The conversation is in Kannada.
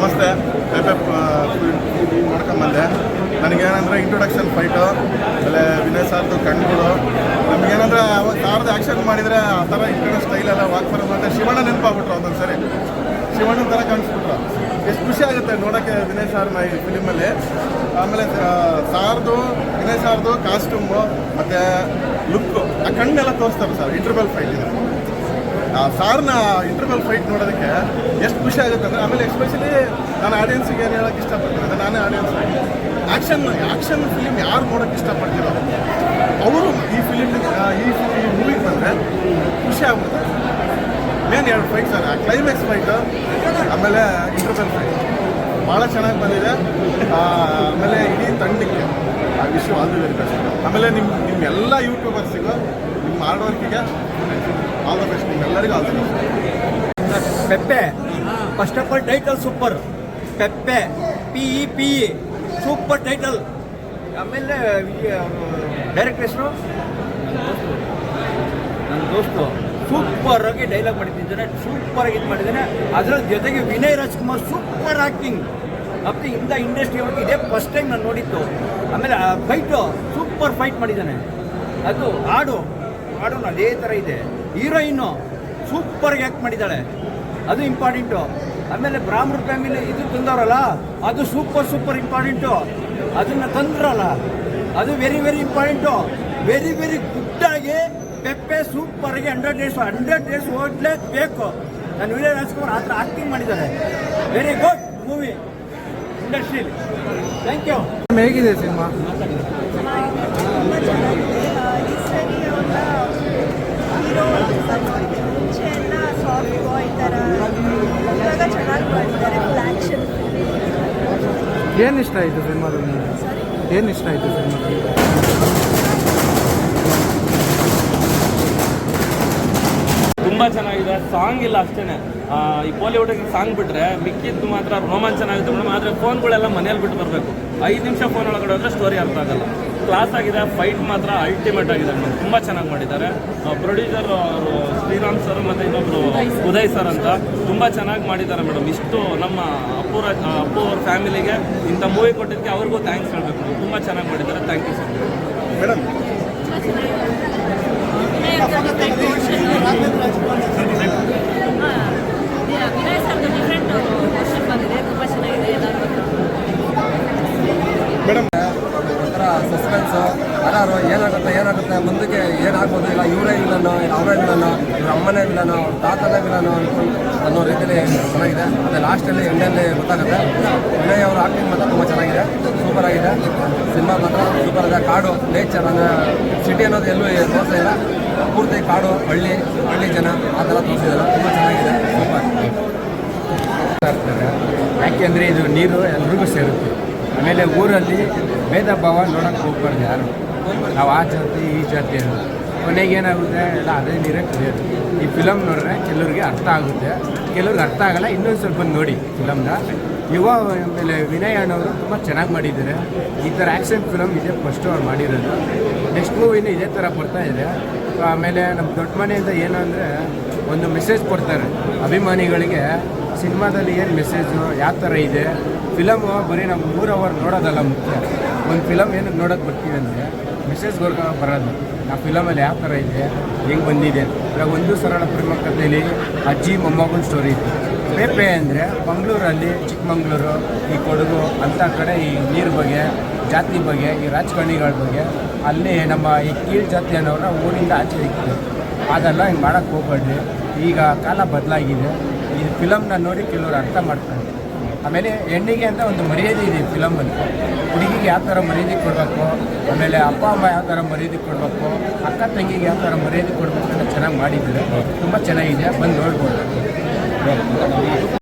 ನಮಸ್ತೆ. ಪೆಪೆಪ್ ಮಾಡ್ಕೊಂಬಂದೆ ನನಗೇನಂದ್ರೆ ಇಂಟ್ರೊಡಕ್ಷನ್ ಫೈಟು ಆಮೇಲೆ ವಿನಯ್ ಸರ್ದು ಕಣ್ಗಳು. ನಮಗೇನಂದ್ರೆ ಅವಾಗ ಸಾರ್ದು ಆ್ಯಕ್ಷನ್ ಮಾಡಿದರೆ ಆ ಥರ ಕಡೆ ಸ್ಟೈಲೆಲ್ಲ ವಾಕ್ ಬರೋದು ಅಂತ ಶಿವಣ್ಣ ನೆನಪಾಗ್ಬಿಟ್ರು ಒಂದೊಂದು ಸರಿ. ಶಿವಣ್ಣನ ಥರ ಕಾಣಿಸ್ಬಿಟ್ರು. ಎಷ್ಟು ಖುಷಿ ಆಗುತ್ತೆ ನೋಡೋಕ್ಕೆ ವಿನಯ್ ಸಾರ್ನ ಈ ಫಿಲಿಮಲ್ಲಿ ಆಮೇಲೆ ಸಾರ್ದು, ವಿನಯ್ ಸಾರ್ದು ಕಾಸ್ಟ್ಯೂಮು ಮತ್ತು ಲುಕ್ಕು ಆ ಕಣ್ಣೆಲ್ಲ ತೋರಿಸ್ತಾರೆ ಸರ್ ಇಂಟರ್ವಲ್ ಫೈಟ್ ಇದೆ ಆ ಸಾರ್ನ ಇಂಟರ್ವಲ್ ಫೈಟ್ ನೋಡೋದಕ್ಕೆ ಎಷ್ಟು ಖುಷಿ ಆಗುತ್ತೆ ಅಂದರೆ ಆಮೇಲೆ ಎಸ್ಪೆಷಲಿ ನಾನು ಆಡಿಯನ್ಸಿಗೆ ಏನು ಹೇಳೋಕ್ಕೆ ಇಷ್ಟಪಡ್ತೀನಿ ಅಂದರೆ ನಾನೇ ಆಡಿಯನ್ಸ್ ಆ್ಯಕ್ಷನ್ ಆ್ಯಕ್ಷನ್ ಫಿಲಿಮ್ ಯಾರು ನೋಡೋಕ್ಕೆ ಇಷ್ಟಪಡ್ತೀರೋ ಅವರು ಈ ಫಿಲಿಮ್ ಈ ಈ ಮೂವಿಗೆ ಬಂದರೆ ಖುಷಿ ಆಗುತ್ತೆ. ಮೇನ್ ಎರಡು ಫೈಟ್ ಸರ್ ಆ ಕ್ಲೈಮ್ಯಾಕ್ಸ್ ಫೈಟ್ ಆಮೇಲೆ ಇಂಟರ್ವಲ್ ಫೈಟ್ ಭಾಳ ಚೆನ್ನಾಗಿ ಬಂದಿದೆ. ಆಮೇಲೆ ಇಡೀ ತಂಡಕ್ಕೆ ಆ ವಿಷಯ ಆಲ್ ದಿ ವೆರಿ ಬೆಸ್ಟ್ ಆಮೇಲೆ ನಿಮ್ಮ ನಿಮ್ಮೆಲ್ಲ ಯೂಟ್ಯೂಬರ್ಸಿಗೂ ನಿಮ್ಮ ಹಾರ್ಡ್ ವರ್ಕಿಗೆ ಆಲ್ ದ ಬೆಸ್ಟ್ ನಿಮ್ಮೆಲ್ಲರಿಗೂ all Pepe. First of all title super Pepe. P E P E super title ಆಮೇಲೆ ಡೈರೆಕ್ಟ್ ಹೆಸರು ನನ್ನ ದೋಸ್ತು. ಸೂಪರ್ ಆಗಿ ಡೈಲಾಗ್ ಮಾಡಿದ್ದಾನೆ ಸೂಪರ್ ಆಗಿ ಇದು ಮಾಡಿದ್ದಾನೆ. ಅದರ ಜೊತೆಗೆ Vinay Rajkumar super acting up ಇಂದ ಇಂಡಸ್ಟ್ರಿ ಒಳಗೆ ಇದೇ ಫಸ್ಟ್ ಟೈಮ್ ನಾನು ನೋಡಿದ್ದು. ಆಮೇಲೆ ಫೈಟು ಸೂಪರ್ ಫೈಟ್ ಮಾಡಿದ್ದಾನೆ. ಅದು ಹಾಡು ಹಾಡು ಅದೇ ಥರ ಇದೆ. ಹೀರೋಯಿನ್ನು ಸೂಪರ್ಗೆ ಆ್ಯಕ್ಟ್ ಮಾಡಿದ್ದಾಳೆ. ಅದು ಇಂಪಾರ್ಟೆಂಟು ಆಮೇಲೆ ಬ್ರಾಹ್ಮಣ ಫ್ಯಾಮಿಲಿ ಇದು ತಂದವರಲ್ಲ, ಅದು ಸೂಪರ್ ಸೂಪರ್ ಇಂಪಾರ್ಟೆಂಟು ಅದನ್ನು ತಂದ್ರಲ್ಲ, ಅದು very very important very very ಗುಡ್ಡಾಗಿ Pepe ಸೂಪರ್ಗೆ ಹಂಡ್ರೆಡ್ ಡೇಸ್ ಹಂಡ್ರೆಡ್ ಡೇಸ್ ಓಡಲೇಬೇಕು ನಾನು ವಿಜಯ ರಾಜ್ಕುಮಾರ್ ಆ ಥರ ಆ್ಯಕ್ಟಿಂಗ್ ಮಾಡಿದ್ದಾರೆ ವೆರಿ ಗುಡ್ ಮೂವಿ ಇಂಡಸ್ಟ್ರಿಲಿ ಥ್ಯಾಂಕ್ ಯು ಹೇಗಿದೆ ಸಿನಿಮಾ ತುಂಬ ಚೆನ್ನಾಗಿದೆ ಈ ಸರಿ ಅವರ ಹೀರೋ ಮುಂಚೆ ಎಲ್ಲ ಸಾಫ್ಟ್ ಬಾಯ್ ಥರ ಇವಾಗ ಚೆನ್ನಾಗಿ ಏನು ಇಷ್ಟ ಆಯಿತು ಸಿನಿಮಾದಲ್ಲಿ ಏನು ಇಷ್ಟ ಆಯಿತು ಸಿನಿಮಾದಲ್ಲಿ? ತುಂಬ ಚೆನ್ನಾಗಿದೆ. ಸಾಂಗ್ ಇಲ್ಲ ಅಷ್ಟೇ ಈ ಬಾಲಿವುಡ್ಗೆ ಸಾಂಗ್ ಬಿಟ್ರೆ ಮಿಕ್ಕಿದ್ದು ಮಾತ್ರ ರೋಮಾಂಚನ ಆಗುತ್ತೆ ಮೇಡಮ್ ಆದರೆ ಫೋನ್ಗಳೆಲ್ಲ ಮನೇಲಿ ಬಿಟ್ಟು ಬರಬೇಕು. ಐದು ನಿಮಿಷ ಫೋನ್ ಒಳಗಡೆ ಹೋದ್ರೆ ಸ್ಟೋರಿ ಅರ್ಥ ಆಗಲ್ಲ. ಕ್ಲಾಸ್ ಆಗಿದೆ ಫೈಟ್ ಮಾತ್ರ ಅಲ್ಟಿಮೇಟ್ ಆಗಿದೆ ಮೇಡಮ್. ತುಂಬ ಚೆನ್ನಾಗಿ ಮಾಡಿದ್ದಾರೆ. ಪ್ರೊಡ್ಯೂಸರ್ ಅವರು ಶ್ರೀರಾಮ್ ಸರ್ ಮತ್ತು ಇನ್ನೊಬ್ರು ಉದಯ್ ಸರ್ ಅಂತ ತುಂಬ ಚೆನ್ನಾಗಿ ಮಾಡಿದ್ದಾರೆ ಮೇಡಮ್. ಇಷ್ಟು ನಮ್ಮ ಅಪ್ಪು ರಾಜ್ ಅಪ್ಪು ಅವ್ರ ಫ್ಯಾಮಿಲಿಗೆ ಇಂಥ ಮೂವಿ ಕೊಟ್ಟಿದ್ದಕ್ಕೆ ಅವ್ರಿಗೂ ಥ್ಯಾಂಕ್ಸ್ ಹೇಳಬೇಕು ತುಂಬ ಚೆನ್ನಾಗಿ ಮಾಡಿದ್ದಾರೆ. Thank you sir madam. Madam ಒಂಥರ ಸಸ್ಪೆನ್ಸು ಅದಾರು ಏನಾಗುತ್ತೆ ಏನಾಗುತ್ತೆ, ಮುಂದಕ್ಕೆ ಏನಾಗ್ಬೋದು? ಇಲ್ಲ ಇವರೇ ಇಲ್ಲನೋ, ಇಲ್ಲ ಅವರೇ ಇಲ್ಲನೋ ಇವ್ರ ಅಮ್ಮನೇ ಇಲ್ಲನೋ, ಅವ್ರ ತಾತನೇ ಇಲ್ಲನೋ ಅನ್ಕೊಂಡು ಅನ್ನೋ ರೀತಿಯಲ್ಲಿ ಚೆನ್ನಾಗಿದೆ. ಮತ್ತು ಲಾಸ್ಟಲ್ಲಿ ಎಂಡಲ್ಲಿ ಗೊತ್ತಾಗುತ್ತೆ. ವಿನಯ್ ಅವ್ರ ಆಕ್ಟಿಂಗ್ ಮಾತ್ರ ತುಂಬ ಚೆನ್ನಾಗಿದೆ. ಸೂಪರ್ ಆಗಿದೆ. ಸಿನಿಮಾ ಮಾತ್ರ ಸೂಪರ್ ಇದೆ ಕಾಡು ನೇಚರ್ ಅಂದರೆ ಸಿಟಿ ಅನ್ನೋದು ಎಲ್ಲೂ ತೋರಿಸಿಲ್ಲ ಪೂರ್ತಿ ಕಾಡು, ಹಳ್ಳಿ ಹಳ್ಳಿ ಜನ, ಆ ಥರ ತೋರಿಸಿದಾರೆ ತುಂಬ ಚೆನ್ನಾಗಿದೆ. ಸೂಪರ್ ಯಾಕೆಂದರೆ ಇದು ನೀರು ಎಲ್ರಿಗೂ ಸೇರುತ್ತೆ. ಆಮೇಲೆ ಊರಲ್ಲಿ ಭೇದ ಭಾವ ನೋಡೋಕ್ಕೆ ಹೋಗ್ಬಾರ್ದು ಯಾರು. ನಾವು ಆ ಜಾತಿ, ಈ ಜಾತಿ ಅನ್ನೋದು ಕೊನೆಗೆ ಏನಾಗುತ್ತೆ? ಎಲ್ಲ ಅದೇ ನೀರೇ ಕುಡಿಯೋದು. ಈ ಫಿಲಮ್ ನೋಡಿದ್ರೆ ಕೆಲವ್ರಿಗೆ ಅರ್ಥ ಆಗುತ್ತೆ. ಕೆಲವ್ರಿಗೆ ಅರ್ಥ ಆಗಲ್ಲ, ಇನ್ನೊಂದು ಸ್ವಲ್ಪ ನೋಡಿ ಫಿಲಮ್ನ ಯುವ ಆಮೇಲೆ ವಿನಯ್ ಅಣ್ಣವರು ತುಂಬ ಚೆನ್ನಾಗಿ ಮಾಡಿದ್ದಾರೆ. ಈ ಥರ ಆ್ಯಕ್ಷನ್ ಫಿಲಮ್ ಇದೇ ಫಸ್ಟು ಅವ್ರು ಮಾಡಿರೋದು. ನೆಕ್ಸ್ಟ್ ಮೂವಿನೂ ಇದೇ ಥರ ಬರ್ತಾ ಇದೆ. ಆಮೇಲೆ ನಮ್ಮ ದೊಡ್ಡ ಮನೆಯಿಂದ ಏನು ಅಂದರೆ ಒಂದು ಮೆಸೇಜ್ ಕೊಡ್ತಾರೆ. ಅಭಿಮಾನಿಗಳಿಗೆ ಸಿನಿಮಾದಲ್ಲಿ ಏನು ಮೆಸೇಜು ಯಾವ ಥರ ಇದೆ? ಫಿಲಮು ಬರೀ ನಾವು ಮೂರು ಅವರ್ ನೋಡೋದಲ್ಲ ಮುಖ್ಯ. ಒಂದು ಫಿಲಮ್ ಏನಕ್ಕೆ ನೋಡೋದು ಬರ್ತೀವಿ ಅಂದರೆ ಮೆಸೇಜ್ಗೋರ್ಗ ಬರೋದು. ಆ ಫಿಲಮಲ್ಲಿ ಯಾವ ಥರ ಇದೆ? ಹೆಂಗೆ ಬಂದಿದೆ? ಇವಾಗ ಒಂದು ಸರಳ ಪ್ರೇಮ ಕಥೆಯಲ್ಲಿ ಅಜ್ಜಿ, ಮೊಮ್ಮಗನ ಸ್ಟೋರಿ ಇದೆ. ಪೇಪೆ ಅಂದರೆ ಮಂಗಳೂರಲ್ಲಿ ಚಿಕ್ಕಮಂಗ್ಳೂರು, ಈ ಕೊಡಗು ಅಂಥ ಕಡೆ ಈ ನೀರು ಬಗ್ಗೆ ಜಾತಿ ಬಗ್ಗೆ, ಈ ರಾಜಕಾರಣಿಗಳ ಬಗ್ಗೆ, ಅಲ್ಲಿ ನಮ್ಮ ಈ ಕೀಳು ಜಾತಿ ಅನ್ನೋರನ್ನ ಊರಿಂದ ಆಚೆ ಇಕ್ತಾರೆ ಅದೆಲ್ಲ ಹಿಂಗೆ ಮಾಡೋಕ್ಕೆ ಹೋಗ್ಬೇಡ್ರಿ. ಈಗ ಕಾಲ ಬದಲಾಗಿದೆ. ಈ ಫಿಲಮ್ನ ನೋಡಿ ಕೆಲವರು ಅರ್ಥ ಮಾಡ್ತಾರೆ. ಆಮೇಲೆ ಹೆಣ್ಣಿಗೆ ಅಂತ ಒಂದು ಮರ್ಯಾದೆ ಇದೆ ಫಿಲಮಲ್ಲಿ ಹುಡುಗಿಗೆ ಯಾವ ಥರ ಮರ್ಯಾದೆ ಕೊಡಬೇಕು? ಆಮೇಲೆ ಅಪ್ಪ, ಅಮ್ಮ ಯಾವ ಥರ ಮರ್ಯಾದೆ ಕೊಡಬೇಕು? ಅಕ್ಕ, ತಂಗಿಗೆ ಯಾವ ಥರ ಮರ್ಯಾದೆ ಕೊಡಬೇಕು ಅಂತ ಚೆನ್ನಾಗಿ ಮಾಡಿದ್ದಾರೆ. ತುಂಬ ಚೆನ್ನಾಗಿದೆ. ಬಂದು ನೋಡ್ಬೋದು.